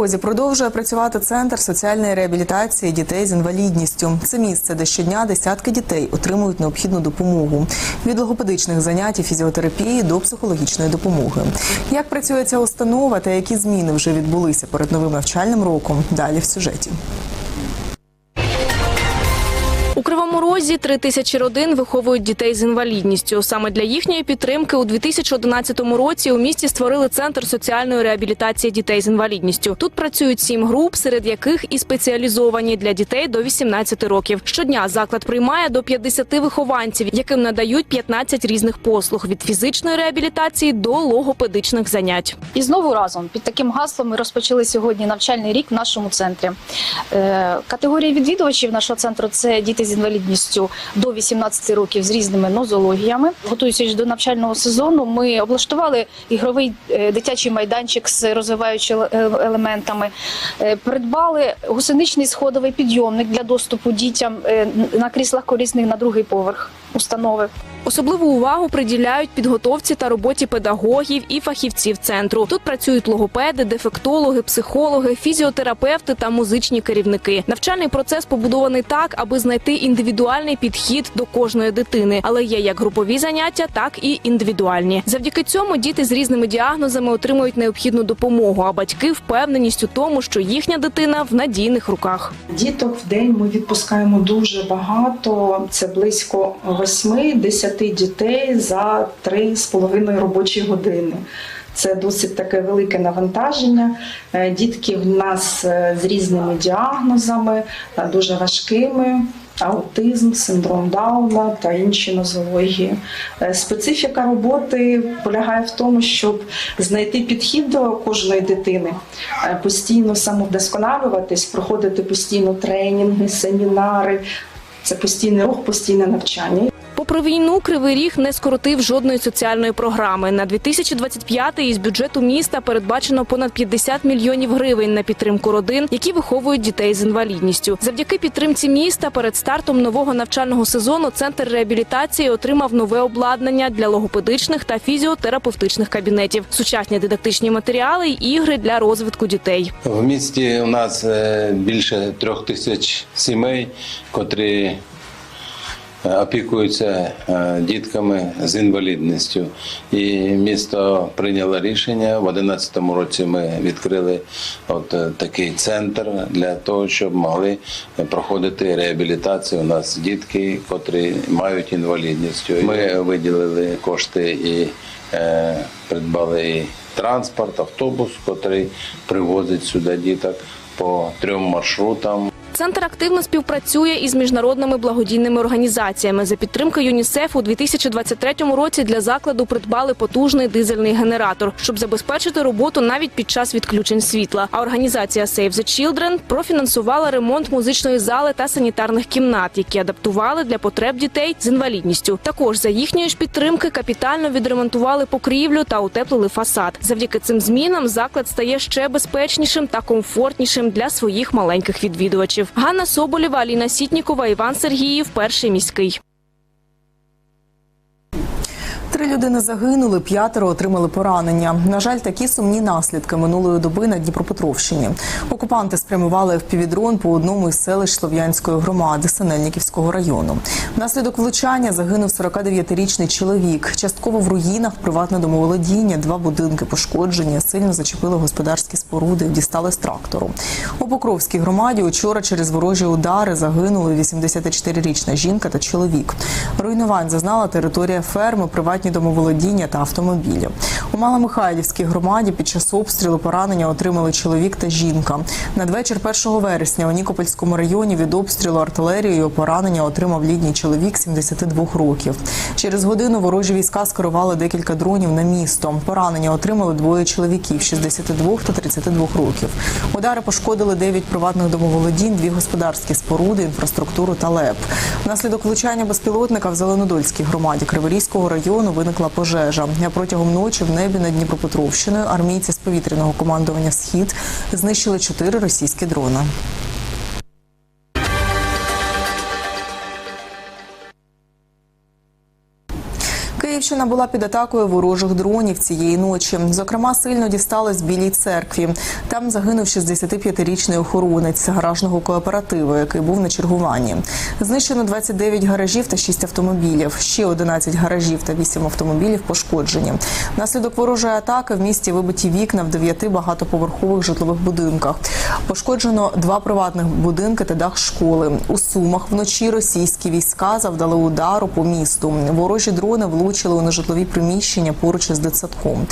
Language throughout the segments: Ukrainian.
Розі продовжує працювати центр соціальної реабілітації дітей з інвалідністю. Це місце, де щодня десятки дітей отримують необхідну допомогу від логопедичних занять і фізіотерапії до психологічної допомоги. Як працює ця установа та які зміни вже відбулися перед новим навчальним роком? Далі в сюжеті. Кривому Розі три тисячі родин виховують дітей з інвалідністю. Саме для їхньої підтримки у 2011 році у місті створили центр соціальної реабілітації дітей з інвалідністю. Тут працюють сім груп, серед яких і спеціалізовані для дітей до 18 років. Щодня заклад приймає до 50 вихованців, яким надають 15 різних послуг від фізичної реабілітації до логопедичних занять. І знову разом під таким гаслом ми розпочали сьогодні навчальний рік в нашому центрі. Е, Категорія відвідувачів нашого центру це діти з інвалідністю до 18 років з різними нозологіями. Готуючись до навчального сезону, ми облаштували ігровий е, дитячий майданчик з розвиваючими е, елементами. Е, Придбали гусеничний сходовий підйомник для доступу дітям на кріслах корисних на другий поверх установи. Особливу увагу приділяють підготовці та роботі педагогів і фахівців центру. Тут працюють логопеди, дефектологи, психологи, фізіотерапевти та музичні керівники. Навчальний процес побудований так, аби знайти індивідуальний підхід до кожної дитини, але є як групові заняття, так і індивідуальні. Завдяки цьому діти з різними діагнозами отримують необхідну допомогу, а батьки впевненість у тому, що їхня дитина в надійних руках. Діток в день ми відпускаємо дуже багато. Це близько 8-10 дітей за 3,5 робочі години. Це досить таке велике навантаження. Е, Дітки в нас е, з різними діагнозами, е, дуже важкими. Аутизм, синдром Дауна та інші нозології. Специфіка роботи полягає в тому, щоб знайти підхід до кожної дитини, постійно самовдосконалюватись, проходити постійно тренінги, семінари. Це постійний рух, постійне навчання. Попри війну, Кривий Ріг не скоротив жодної соціальної програми. На 2025 із бюджету міста передбачено понад 50 мільйонів гривень на підтримку родин, які виховують дітей з інвалідністю. Завдяки підтримці міста перед стартом нового навчального сезону центр реабілітації отримав нове обладнання для логопедичних та фізіотерапевтичних кабінетів, сучасні дидактичні матеріали й ігри для розвитку дітей. В місті у нас е, більше трьох тисяч сімей, котрі опікуються е, дітками з інвалідністю. І місто прийняло рішення. В 2011 році ми відкрили от е, такий центр для того, щоб могли проходити реабілітацію. У нас дітки, котрі мають інвалідність. Ми виділили кошти і е, придбали і транспорт, автобус, котрий привозить сюди діток по трьом маршрутам. Центр активно співпрацює із міжнародними благодійними організаціями. За підтримки ЮНІСЕФ у 2023 році для закладу придбали потужний дизельний генератор, щоб забезпечити роботу навіть під час відключень світла. А організація Save the Children профінансувала ремонт музичної зали та санітарних кімнат, які адаптували для потреб дітей з інвалідністю. Також за їхньої ж підтримки капітально відремонтували покрівлю та утеплили фасад. Завдяки цим змінам заклад стає ще безпечнішим та комфортнішим для своїх маленьких відвідувачів. Ганна Соболєва, Аліна Сітнікова, Іван Сергіїв, перший міський. Три людини загинули, п'ятеро отримали поранення. На жаль, такі сумні наслідки минулої доби на Дніпропетровщині. Окупанти спрямували впівдрон по одному із селищ Слов'янської громади Синельниківського району. Внаслідок влучання загинув 49-річний чоловік. Частково в руїнах приватне домоволодіння, два будинки пошкоджені, сильно зачепили господарські споруди, дістали з трактору. У Покровській громаді учора через ворожі удари загинули 84-річна жінка та чоловік. Руйнувань зазнала територія ферми, приватні домоволодіння та автомобілі. У Маломихайлівській громаді під час обстрілу поранення отримали чоловік та жінка. Надвечір 1 вересня у Нікопольському районі від обстрілу артилерією поранення отримав літній чоловік 72 років. Через годину ворожі війська скерували декілька дронів на місто. Поранення отримали двоє чоловіків 62 та 32 років. Удари пошкодили 9 приватних домоволодінь, дві господарські споруди, інфраструктуру та ЛЕП. Внаслідок влучання безпілотника в Зеленодольській громаді Криворізького району виникла пожежа. Протягом ночі в небі над Дніпропетровщиною армійці з повітряного командування Схід знищили чотири російські дрони. Київщина була під атакою ворожих дронів цієї ночі. Зокрема, сильно дісталось Білій церкві. Там загинув 65-річний охоронець гаражного кооперативу, який був на чергуванні. Знищено 29 гаражів та 6 автомобілів. Ще 11 гаражів та 8 автомобілів пошкоджені. Внаслідок ворожої атаки в місті вибиті вікна в 9 багатоповерхових житлових будинках. Пошкоджено два приватних будинки та дах школи. У Сумах вночі російські війська завдали удару по місту. Ворожі дрони влучили у нежитлові приміщення поруч із дитсадком.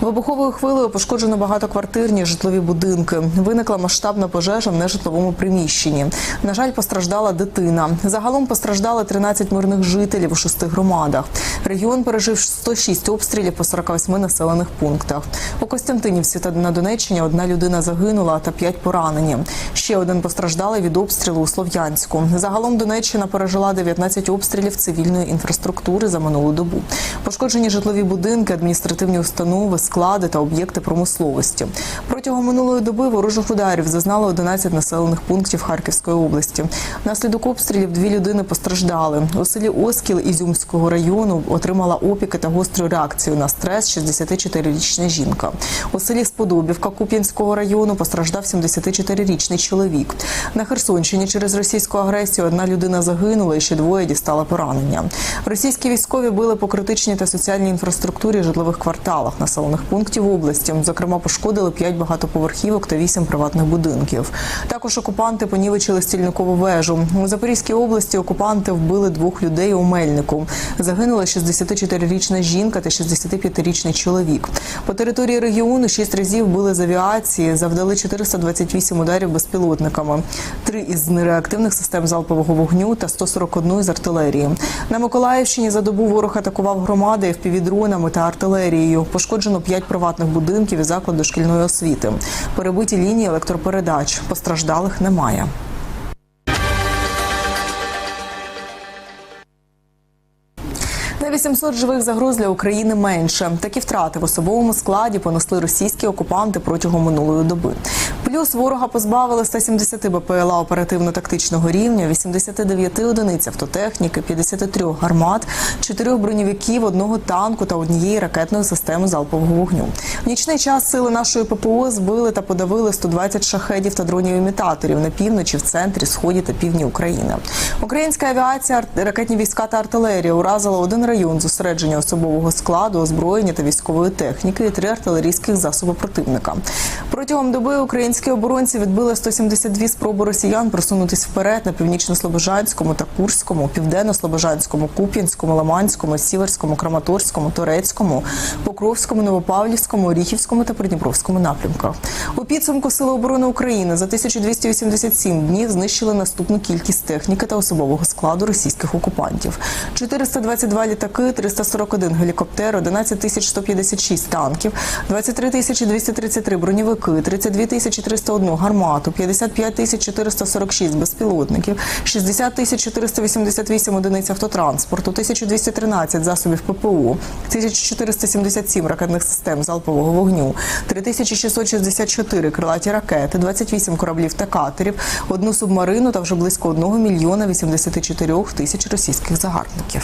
Вибуховою хвилею пошкоджено багатоквартирні житлові будинки. Виникла масштабна пожежа в нежитловому приміщенні. На жаль, постраждала дитина. Загалом постраждали 13 мирних жителів у шести громадах. Регіон пережив 106 обстрілів по 48 населених пунктах. У Костянтинівці та на Донеччині одна людина загинула та п'ять поранені. Ще один постраждалий від обстрілу у Слов'янську. Загалом Донеччина пережила 19 обстрілів цивільної інфраструктури за минулу добу. Пошкоджені житлові будинки, адміністративні установи, склади та об'єкти промисловості. Протягом минулої доби ворожих ударів зазнали 11 населених пунктів Харківської області. Внаслідок обстрілів дві людини постраждали. У селі Оскіл Ізюмського району отримала опіки та гостру реакцію на стрес 64-річна жінка. У селі Сподобівка Куп'янського району постраждав 74-річний чоловік. На Херсонщині через російську агресію одна людина загинула і ще двоє дістали поранення. Російські військові били по критичній та соціальній інфраструктурі житлових кварталах населених пунктів області. Зокрема, пошкодили 5 багатоповерхівок та 8 приватних будинків. Також окупанти понівечили стільникову вежу. У Запорізькій області окупанти вбили двох людей у Мельнику. Загинула 64-річна жінка та 65-річний чоловік. По території регіону 6 разів били з авіації, завдали 428 ударів безпілотниками, 3 із нереактивних систем залпового вогню та 141 із артилерії. На Миколаївщині за добу ворог атакував громади впівдронами та артилерією. Пошкоджено 5 приватних будинків і заклади шкільної освіти. Перебиті лінії електропередач. Постраждалих немає. На 800 живих загроз для України менше. Такі втрати в особовому складі понесли російські окупанти протягом минулої доби. Плюс ворога позбавили 170 БПЛА оперативно-тактичного рівня, 89 одиниць автотехніки, 53 гармат, 4 броньовиків, одного танку та однієї ракетної системи залпового вогню. В нічний час сили нашої ППО збили та подавили 120 шахедів та дронів-імітаторів на півночі, в центрі, сході та півдні України. Українська авіація, ракетні війська та артилерія уразила один район зосередження особового складу, озброєння та військової техніки і три артилерійських засоби противника. Протягом доби українські оборонці відбили 172 спроби росіян просунутись вперед на північно-слобожанському та Курському, південно-слобожанському, Куп'янському, Лиманському, Сіверському, Краматорському, Турецькому, Покровському, Новопавлівському, Оріхівському та Придніпровському напрямках. У підсумку Сили оборони України за 1287 днів знищили наступну кількість техніки та особового складу російських окупантів: 422 літаки, 341 гелікоптер, 11 156 танків, 23 233 броньовики, 32 301 гармату, 55 446 безпілотників, 60 488 одиниць автотранспорту, 1213 засобів ППО, 1477 ракетних систем залпового вогню, 3664 крилаті ракети, 28 кораблів та катерів, одну субмарину та вже близько 1 мільйона 84 тисяч російських загарбників.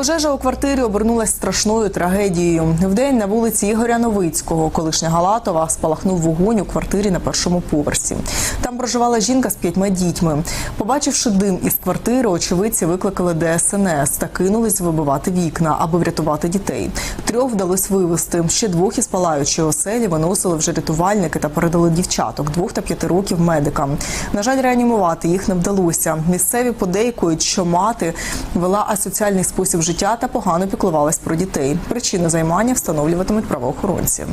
Пожежа у квартирі обернулась страшною трагедією. Вдень на вулиці Ігоря Новицького, колишня Галатова, спалахнув вогонь у квартирі на першому поверсі. Там проживала жінка з п'ятьма дітьми. Побачивши дим із квартири, очевидці викликали ДСНС та кинулись вибивати вікна, аби врятувати дітей. Трьох вдалось вивезти. Ще двох із палаючої оселі виносили вже рятувальники та передали дівчаток двох та п'яти років медикам. На жаль, реанімувати їх не вдалося. Місцеві подейкують, що мати вела асоціальний спосіб життя та погано піклувалась про дітей. Причини займання встановлюватимуть правоохоронці.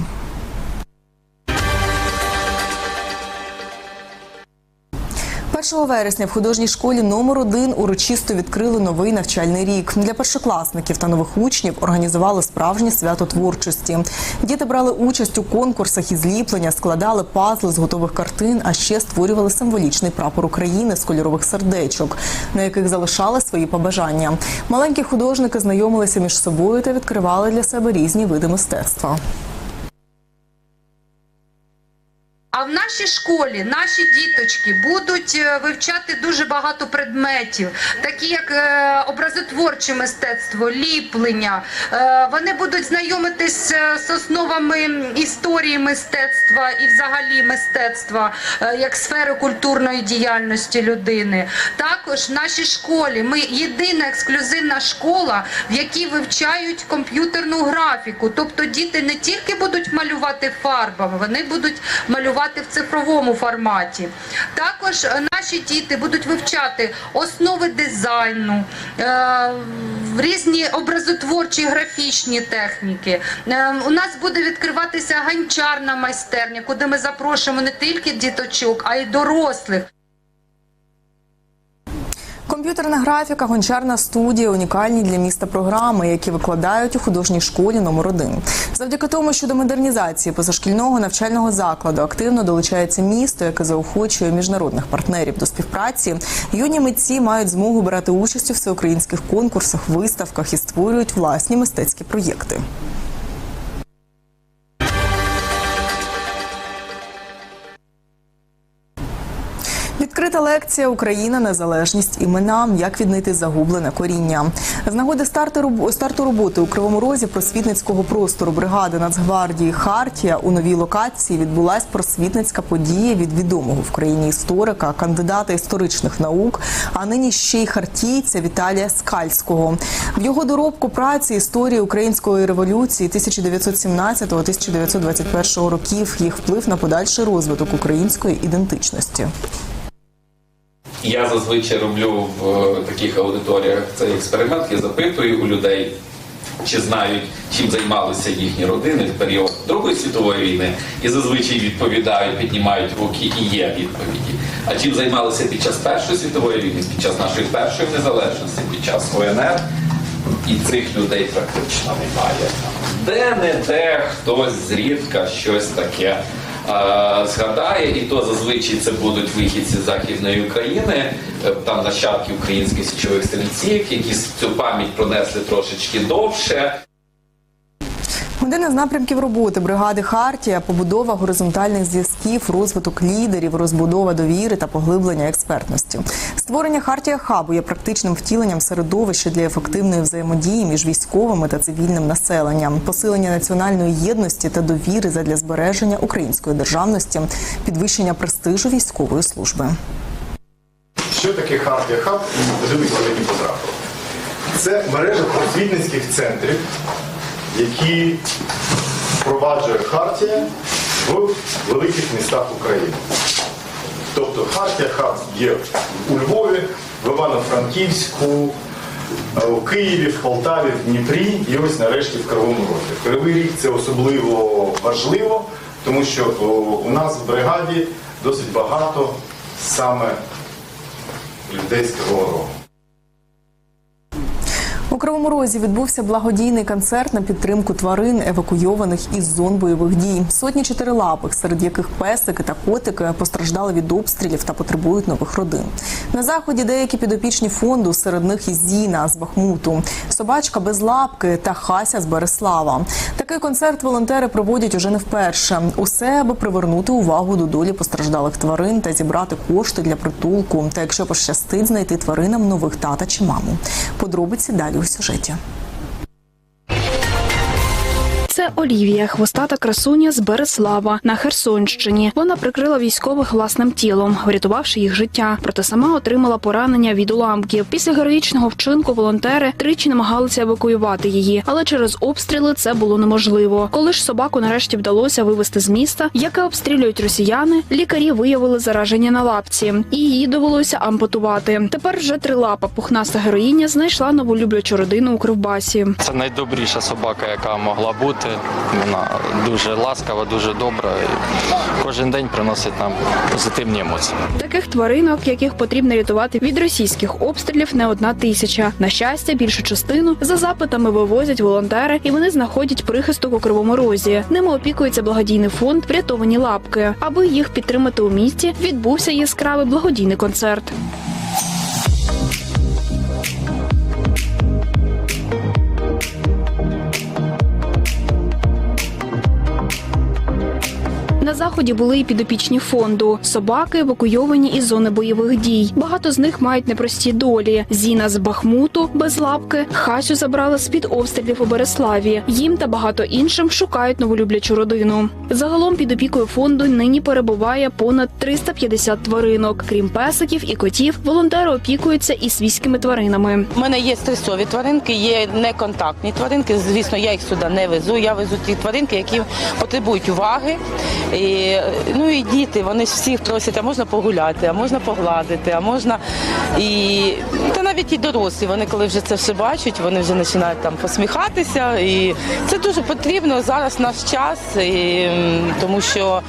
1 вересня в художній школі номер 1 урочисто відкрили новий навчальний рік. Для першокласників та нових учнів організували справжнє свято творчості. Діти брали участь у конкурсах із ліплення, складали пазли з готових картин, а ще створювали символічний прапор України з кольорових сердечок, на яких залишали свої побажання. Маленькі художники знайомилися між собою та відкривали для себе різні види мистецтва. А в нашій школі наші діточки будуть е, вивчати дуже багато предметів, такі як е, образотворче мистецтво, ліплення. Е, Вони будуть знайомитись з основами історії мистецтва і взагалі мистецтва як сфери культурної діяльності людини. Також в нашій школі ми єдина ексклюзивна школа, в якій вивчають комп'ютерну графіку. Тобто діти не тільки будуть малювати фарбами, вони будуть малювати в цифровому форматі. Також е, наші діти будуть вивчати основи дизайну, е, різні образотворчі графічні техніки. Е, У нас буде відкриватися ганчарна майстерня, куди ми запрошуємо не тільки діточок, а й дорослих. Комп'ютерна графіка, гончарна студія унікальні для міста програми, які викладають у художній школі номер 1 Завдяки тому, що до модернізації позашкільного навчального закладу активно долучається місто, яке заохочує міжнародних партнерів до співпраці. Юні митці мають змогу брати участь у всеукраїнських конкурсах, виставках і створюють власні мистецькі проєкти. Лекція Україна, незалежність імена. Як віднайти загублене коріння з нагоди старту старту роботи у кривому розі просвітницького простору бригади Нацгвардії Хартія у новій локації відбулась просвітницька подія від відомого в країні історика, кандидата історичних наук, а нині ще й хартійця Віталія Скальського. В його доробку праці історії української революції 1917-1921 років їх вплив на подальший розвиток української ідентичності. Я зазвичай роблю в е, таких аудиторіях цей експеримент. Я запитую у людей, чи знають, чим займалися їхні родини в період Другої світової війни, і зазвичай відповідають, піднімають руки і є відповіді. А чим займалися під час Першої світової війни, під час нашої першої незалежності, під час ОНР, і цих людей практично немає. Де-не-де хтось зрідка щось таке згадає, і то зазвичай це будуть вихідці з Західної України, е, там нащадки українських січових стрільців, які цю пам'ять пронесли трошечки довше. Один із напрямків роботи бригади Хартія побудова горизонтальних зв'язків, розвиток лідерів, розбудова довіри та поглиблення експертності. Створення Хартія хабу є практичним втіленням середовища для ефективної взаємодії між військовими та цивільним населенням, посилення національної єдності та довіри задля збереження української державності, підвищення престижу військової служби. Що таке Хартія Хаб ви сьогодні потрапили? Це мережа просвітницьких центрів, які впроваджує Хартія в великих містах України. Тобто Хартія Хаб є у Львові, в Івано-Франківську, е, у Києві, в Полтаві, в Дніпрі і ось нарешті в Кривому Розі. Кривий рік це особливо важливо, тому що у нас в бригаді досить багато саме людей з Кривого Рогу. У Кривому Розі відбувся благодійний концерт на підтримку тварин, евакуйованих із зон бойових дій. Сотні чотирилапих, серед яких песики та котики постраждали від обстрілів та потребують нових родин. На заході деякі підопічні фонду, серед них і Зіна з Бахмуту, собачка без лапки та Хася з Береслава. Такий концерт волонтери проводять уже не вперше. Усе аби привернути увагу до долі постраждалих тварин та зібрати кошти для притулку. Та якщо пощастить знайти тваринам нових тата чи маму. Подробиці далі сюжеті. Це Олівія, хвостата красуня з Береслава на Херсонщині. Вона прикрила військових власним тілом, врятувавши їх життя. Проте сама отримала поранення від уламків. Після героїчного вчинку волонтери тричі намагалися евакуювати її, але через обстріли це було неможливо. Коли ж собаку нарешті вдалося вивезти з міста, яке обстрілюють росіяни, лікарі виявили зараження на лапці, і її довелося ампутувати. Тепер вже трилапа пухнаста героїня знайшла нову люблячу родину у Кривбасі. Це найдобріша собака, яка могла бути. Роботи. Вона дуже ласкава, дуже добра. І кожен день приносить нам позитивні емоції. Таких тваринок, яких потрібно рятувати від російських обстрілів, не одна тисяча. На щастя, більшу частину за запитами вивозять волонтери, і вони знаходять прихисток у кривому розі. Ними опікується благодійний фонд Врятовані лапки. Аби їх підтримати у місті, відбувся яскравий благодійний концерт. Заході були і підопічні фонду. Собаки евакуйовані із зони бойових дій. Багато з них мають непрості долі. Зіна з Бахмуту без лапки. Хасю забрали з під обстрілів у Береславі. Їм та багато іншим шукають новолюблячу родину. Загалом під опікою фонду нині перебуває понад 350 тваринок. Крім песиків і котів, волонтери опікуються і свійськими тваринами. У мене є стресові тваринки, є неконтактні тваринки. Звісно, я їх сюди не везу. Я везу ті тваринки, які потребують уваги. Ну і діти, вони ж всіх просять, а можна погуляти, а можна погладити, а можна і та навіть і дорослі. Вони коли вже це все бачать, вони вже починають там посміхатися. І це дуже потрібно зараз наш час, і, тому що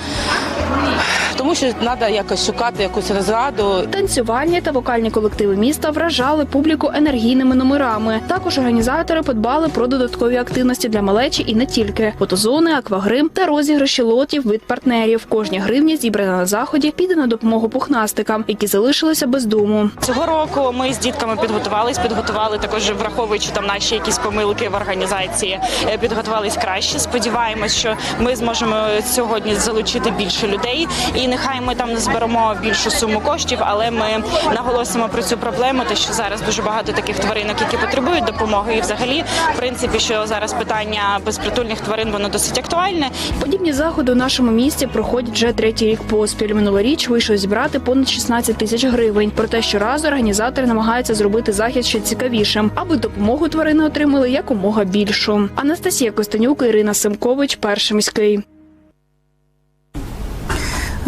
тому що треба якось шукати якусь розраду. Танцювальні та вокальні колективи міста вражали публіку енергійними номерами. Також організатори подбали про додаткові активності для малечі і не тільки фотозони, аквагрим та розіграші лотів від партнерів. Кожня гривня зібрана на заході піде на допомогу пухнастикам, які залишилися без дому. Цього року ми з дітками підготувались, підготували також, враховуючи там наші якісь помилки в організації, е, підготувались краще. Сподіваємось, що ми зможемо сьогодні залучити більше людей, і нехай ми там не зберемо більшу суму коштів, але ми наголосимо про цю проблему, те, що зараз дуже багато таких тваринок, які потребують допомоги, і взагалі, в принципі, що зараз питання безпритульних тварин воно досить актуальне. Подібні заходи у нашому місті проходять вже третій рік поспіль. Минулоріч вийшло зібрати понад 16 тисяч гривень. Проте щоразу організатори намагаються зробити захід ще цікавішим, аби допомогу тварини отримали якомога більшу. Анастасія Костенюк, Ірина Семкович, перший міський.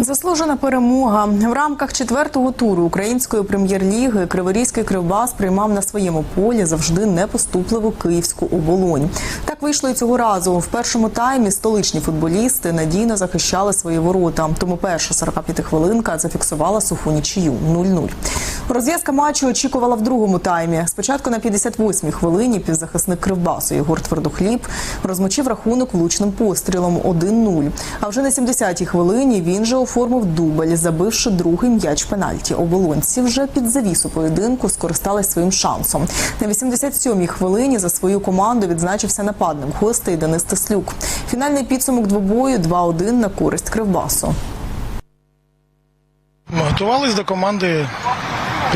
Заслужена перемога в рамках четвертого туру української прем'єр-ліги Криворізький кривбас приймав на своєму полі завжди непоступливу київську оболонь. Так вийшло і цього разу. В першому таймі столичні футболісти надійно захищали свої ворота. Тому перша 45 хвилинка зафіксувала суху нічию 0-0. Розв'язка матчу очікувала в другому таймі. Спочатку на 58-й хвилині півзахисник Кривбасу Єгор Твердохліб розмочив рахунок влучним пострілом 1-0. А вже на 70-й хвилині він же оформив дубль, забивши другий м'яч пенальті. Оболонці вже під завісу поєдинку скористались своїм шансом. На 87-й хвилині за свою команду відзначився нападник гостей Денис Теслюк. Фінальний підсумок двобою 2-1 на користь Кривбасу. Ми готувались до команди,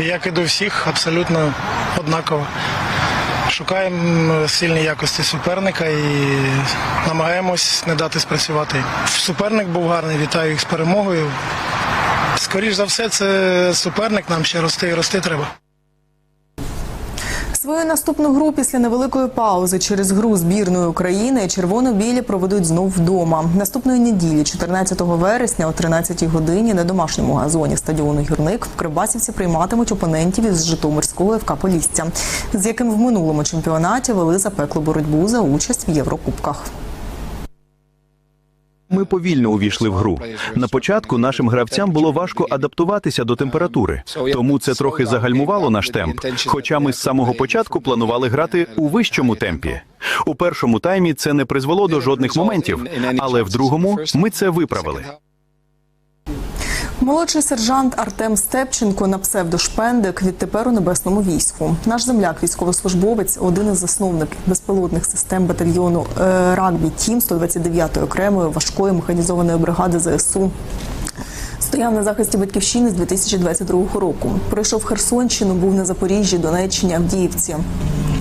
як і до всіх, абсолютно однаково. Шукаємо сильні якості суперника і намагаємось не дати спрацювати. Суперник був гарний, вітаю їх з перемогою. Скоріше за все, це суперник, нам ще рости і рости треба. Свою наступну гру після невеликої паузи через гру збірної України червоно-білі проведуть знов вдома. Наступної неділі, 14 вересня, о 13 годині на домашньому газоні стадіону Гірник Кривбасівці прийматимуть опонентів із Житомирського ФК Полісся, з яким в минулому чемпіонаті вели запеклу боротьбу за участь в Єврокубках. Ми повільно увійшли в гру. На початку нашим гравцям було важко адаптуватися до температури, тому це трохи загальмувало наш темп. Хоча ми з самого початку планували грати у вищому темпі. У першому таймі це не призвело до жодних моментів, але в другому ми це виправили. Молодший сержант Артем Степченко на псевдошпендик відтепер у небесному війську. Наш земляк, військовослужбовець, один із засновників безпілотних систем батальйону е, рагбі Тім 129-ї окремої важкої механізованої бригади ЗСУ. Стояв на захисті батьківщини з 2022 року. Пройшов Херсонщину, був на Запоріжжі, Донеччині, Авдіївці.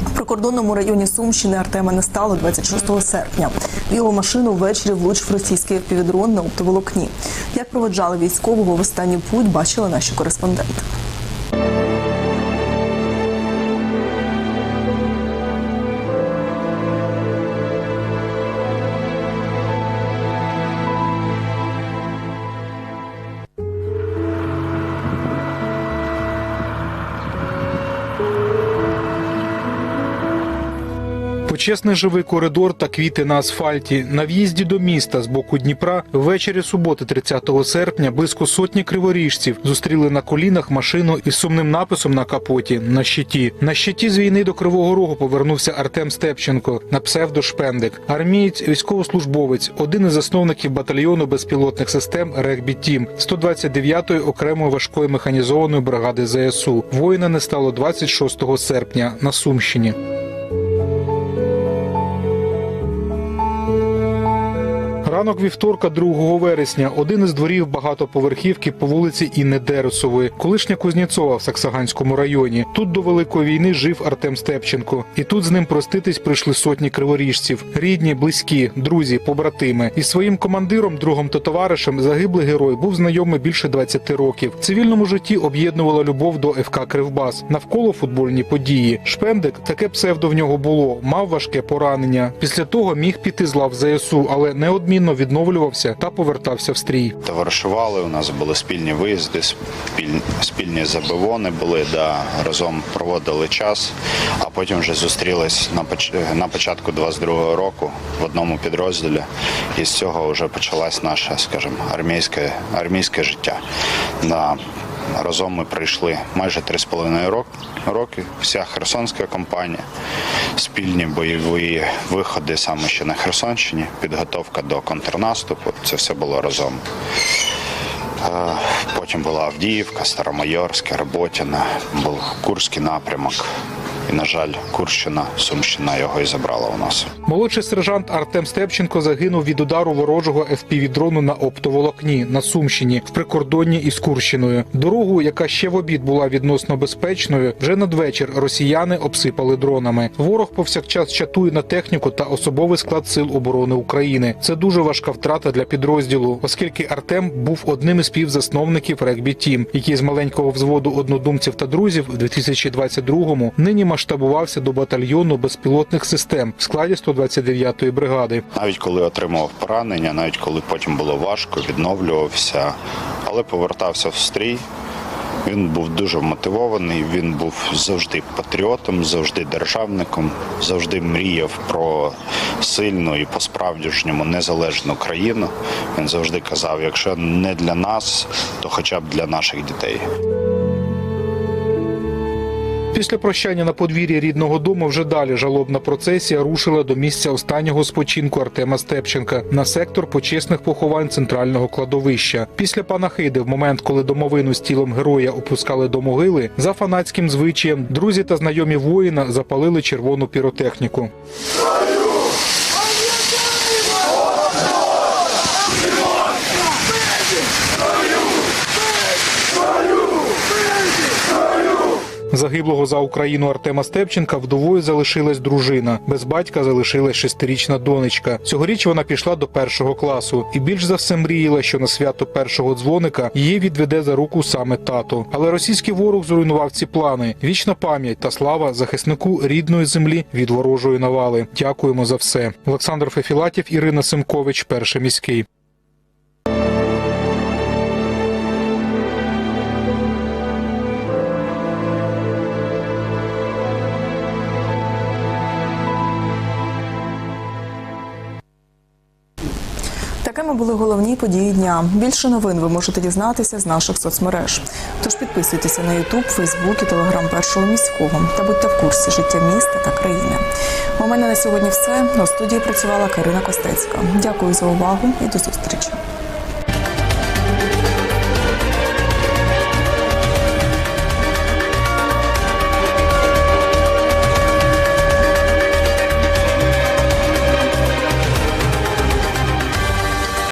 В прикордонному районі Сумщини Артема не стало 26 серпня. Його машину ввечері влучив російський півдрон на оптоволокні. Як проведжали військового в останній путь, бачили наші кореспонденти. Почесний живий коридор та квіти на асфальті. На в'їзді до міста з боку Дніпра ввечері суботи 30 серпня близько сотні криворіжців зустріли на колінах машину із сумним написом на капоті на щиті. На щиті з війни до Кривого Рогу повернувся Артем Степченко на псевдо Шпендик. Армієць, військовослужбовець, один із засновників батальйону безпілотних систем Регбі Тім 129-ї окремої важкої механізованої бригади ЗСУ. Воїна не стало 26 серпня на Сумщині. Ранок вівторка, 2 вересня, один із дворів багатоповерхівки по вулиці Інни Дересової, колишня Кузнєцова в Саксаганському районі. Тут до великої війни жив Артем Степченко, і тут з ним проститись прийшли сотні криворіжців, рідні, близькі, друзі, побратими. Із своїм командиром, другом та товаришем загиблий герой був знайомий більше 20 років. В цивільному житті об'єднувала любов до ФК Кривбас навколо футбольні події. Шпендик таке псевдо в нього було, мав важке поранення. Після того міг піти з лав ЗСУ, але неодмінно відновлювався та повертався в стрій. Товаришували, у нас були спільні виїзди, спіль- спільні забивони були, да, разом проводили час, а потім вже зустрілись на, поч- на початку 22-го року в одному підрозділі. І з цього вже почалась наше, скажімо, армійське, армійське життя. Да. Разом ми пройшли майже 3,5 рок- роки. Вся Херсонська компанія, спільні бойові виходи саме ще на Херсонщині, підготовка до контрнаступу. Це все було разом. Потім була Авдіївка, Старомайорське, Роботіна, був Курський напрямок. І, на жаль, Курщина, Сумщина його і забрала у нас. Молодший сержант Артем Степченко загинув від удару ворожого FPV-дрону на оптоволокні на Сумщині в прикордонні із Курщиною. Дорогу, яка ще в обід була відносно безпечною, вже надвечір росіяни обсипали дронами. Ворог повсякчас чатує на техніку та особовий склад сил оборони України. Це дуже важка втрата для підрозділу, оскільки Артем був одним із співзасновників регбі Тім, який з маленького взводу однодумців та друзів в 2022-му нині масштабувався до батальйону безпілотних систем в складі 129-ї бригади. Навіть коли отримував поранення, навіть коли потім було важко, відновлювався, але повертався в стрій. Він був дуже мотивований, він був завжди патріотом, завжди державником, завжди мріяв про сильну і по-справжньому незалежну країну. Він завжди казав: якщо не для нас, то хоча б для наших дітей. Після прощання на подвір'ї рідного дому вже далі жалобна процесія рушила до місця останнього спочинку Артема Степченка на сектор почесних поховань центрального кладовища. Після панахиди, в момент, коли домовину з тілом героя опускали до могили, за фанатським звичаєм друзі та знайомі воїна запалили червону піротехніку. Загиблого за Україну Артема Степченка вдовою залишилась дружина. Без батька залишилась шестирічна донечка. Цьогоріч вона пішла до першого класу і більш за все мріяла, що на свято першого дзвоника її відведе за руку саме тато. Але російський ворог зруйнував ці плани. Вічна пам'ять та слава захиснику рідної землі від ворожої навали. Дякуємо за все. Олександр Фефілатів, Ірина Симкович, перший міський. Такими були головні події дня. Більше новин ви можете дізнатися з наших соцмереж. Тож підписуйтеся на Ютуб, Фейсбук і Телеграм першого міського та будьте в курсі життя міста та країни. У мене на сьогодні все. У студії працювала Карина Костецька. Дякую за увагу і до зустрічі.